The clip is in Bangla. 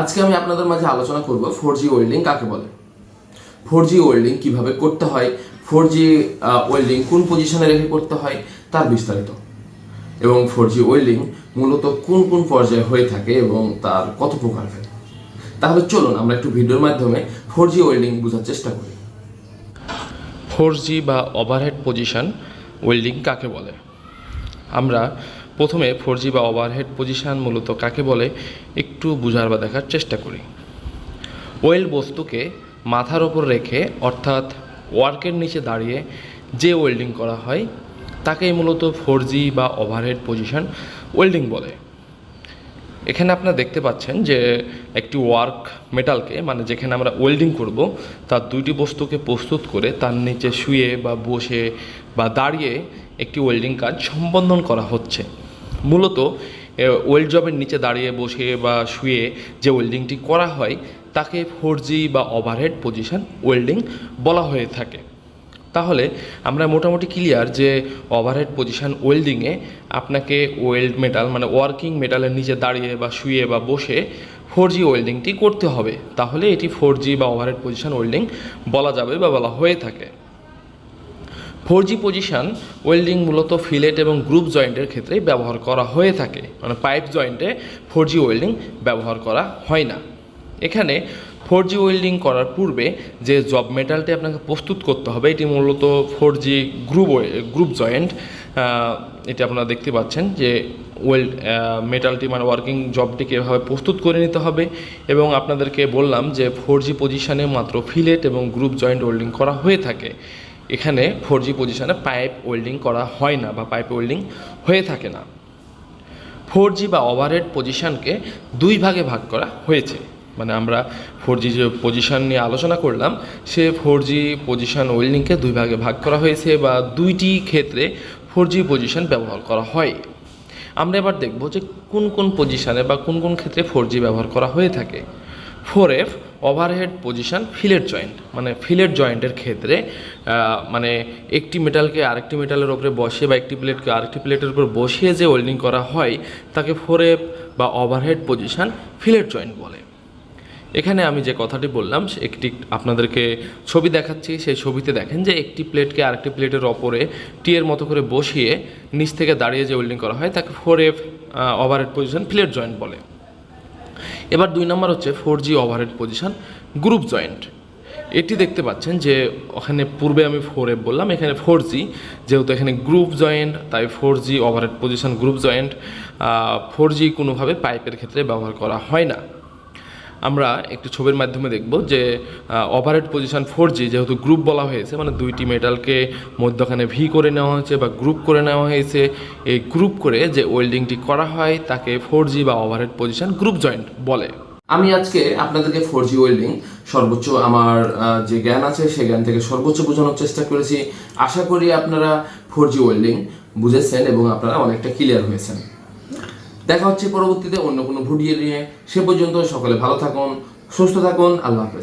আজকে আমি আপনাদের মাঝে আলোচনা করব ফোর জি ওয়েল্ডিং কাকে বলে? ফোর জি ওয়েল্ডিং কীভাবে করতে হয়? ফোর জি ওয়েল্ডিং কোন পজিশনে রেখে করতে হয়? তার বিস্তারিত। এবং ফোর জি ওয়েল্ডিং মূলত কোন কোন পর্যায়ে হয়ে থাকে এবং তার কত প্রকার হয়? তাহলে চলুন আমরা একটু ভিডিওর মাধ্যমে ফোর জি ওয়েল্ডিং বোঝার চেষ্টা করি। ফোর জি বা ওভারহেড পজিশন ওয়েল্ডিং কাকে বলে? আমরা প্রথমে ফোর জি বা ওভারহেড পজিশন মূলত কাকে বলে একটু বোঝার বা দেখার চেষ্টা করি। ওয়েল্ড বস্তুকে মাথার ওপর রেখে, অর্থাৎ ওয়ার্কের নিচে দাঁড়িয়ে যে ওয়েল্ডিং করা হয়, তাকেই মূলত ফোর জি বা ওভারহেড পজিশন ওয়েল্ডিং বলে। এখানে আপনারা দেখতে পাচ্ছেন যে একটি ওয়ার্ক মেটালকে মানে যেখানে আমরা ওয়েল্ডিং করব, তার দুইটি বস্তুকে প্রস্তুত করে তার নিচে শুয়ে বা বসে বা দাঁড়িয়ে একটি ওয়েল্ডিং কাজ সম্পাদন করা হচ্ছে। মূলত ওয়েল্ড জবের নিচে দাঁড়িয়ে বসে বা শুয়ে যে ওয়েল্ডিংটি করা হয়, তাকে ফোর জি বা ওভারহেড পজিশন ওয়েল্ডিং বলা হয়ে থাকে। তাহলে, আমরা মোটামুটি ক্লিয়ার যে ওভারহেড পজিশন ওয়েল্ডিংয়ে আপনাকে ওয়েল্ড মেটাল মানে ওয়ার্কিং মেটালের নিচে দাঁড়িয়ে বা শুয়ে বা বসে ফোর জি ওয়েল্ডিংটি করতে হবে। তাহলে এটি ফোর জি বা ওভারহেড পজিশন ওয়েল্ডিং বলা যাবে বা বলা হয়ে থাকে। ফোর জি পজিশন ওয়েল্ডিং মূলত ফিলেট এবং গ্রুপ জয়েন্টের ক্ষেত্রে ব্যবহার করা হয়ে থাকে। মানে পাইপ জয়েন্টে ফোর জি ওয়েল্ডিং ব্যবহার করা হয় না। এখানে ফোর জি ওয়েল্ডিং করার পূর্বে যে জব মেটালটি আপনাকে প্রস্তুত করতে হবে, এটি মূলত four G group group joint এটি আপনারা দেখতে পাচ্ছেন যে ওয়েল্ড মেটালটি মানে ওয়ার্কিং জবটিকে এভাবে প্রস্তুত করে নিতে হবে এবং আপনাদেরকে বললাম যে ফোর জি পজিশানে মাত্র ফিলেট এবং গ্রুপ জয়েন্ট ওয়েল্ডিং করা হয়ে থাকে। এখানে ফোর জি পজিশানে পাইপ ওয়েল্ডিং করা হয় না বা পাইপ ওয়েল্ডিং হয়ে থাকে না। ফোর জি বা ওভারহেড পজিশানকে দুই ভাগে ভাগ করা হয়েছে। মানে আমরা ফোর জি যে পজিশান নিয়ে আলোচনা করলাম, সে ফোর জি পজিশান ওয়েল্ডিংকে দুই ভাগে ভাগ করা হয়েছে বা দুইটি ক্ষেত্রে ফোর জি পজিশান ব্যবহার করা হয়। আমরা এবার দেখব যে কোন কোন পজিশানে বা কোন কোন ক্ষেত্রে ফোর জি ব্যবহার করা হয়ে থাকে। Four F overhead position fillet joint মানে ফিলেট জয়েন্টের ক্ষেত্রে মানে একটি মেটালকে আরেকটি মেটালের ওপরে বসে বা একটি প্লেটকে আরেকটি প্লেটের উপর বসিয়ে যে ওয়েল্ডিং করা হয়, তাকে ফোর বা ওভারহেড পজিশন ফিলেট জয়েন্ট বলে। এখানে আমি যে কথাটি বললাম একটি আপনাদেরকে ছবি দেখাচ্ছি, সেই ছবিতে দেখেন যে একটি প্লেটকে আরেকটি প্লেটের ওপরে টিয়ের মতো করে বসিয়ে নিচ থেকে দাঁড়িয়ে যে ওয়েল্ডিং করা হয়, তাকে four F overhead position fillet joint বলে। এবার দুই নম্বর হচ্ছে four G overhead position group joint এটি দেখতে পাচ্ছেন যে ওখানে পূর্বে আমি ফোর এফ বললাম, এখানে ফোর জি যেহেতু এখানে গ্রুপ জয়েন্ট তাই four G overhead position group joint four G কোনোভাবে পাইপের ক্ষেত্রে ব্যবহার করা হয় না। আমরা একটি ছবির মাধ্যমে দেখব যে ওভারহেড পজিশন ফোর জি যেহেতু গ্রুপ বলা হয়েছে মানে দুইটি মেটালকে মধ্যখানে ভি করে নেওয়া হয়েছে বা গ্রুপ করে নেওয়া হয়েছে। এই গ্রুপ করে যে ওয়েল্ডিংটি করা হয়, তাকে ফোর জি বা ওভারহেড পজিশন গ্রুপ জয়েন্ট বলে। আমি আজকে আপনাদেরকে ফোর জি ওয়েল্ডিং সর্বোচ্চ আমার যে জ্ঞান আছে সেই জ্ঞান থেকে সর্বোচ্চ বোঝানোর চেষ্টা করেছি। আশা করি আপনারা ফোর জি ওয়েল্ডিং বুঝেছেন এবং আপনারা অনেকটা ক্লিয়ার হয়েছেন। দেখা হচ্ছে পরবর্তীতে অন্য কোনো ভিডিও নিয়ে। সে পর্যন্ত সকলে ভালো থাকুন, সুস্থ থাকুন, আল্লাহ হাফেজ।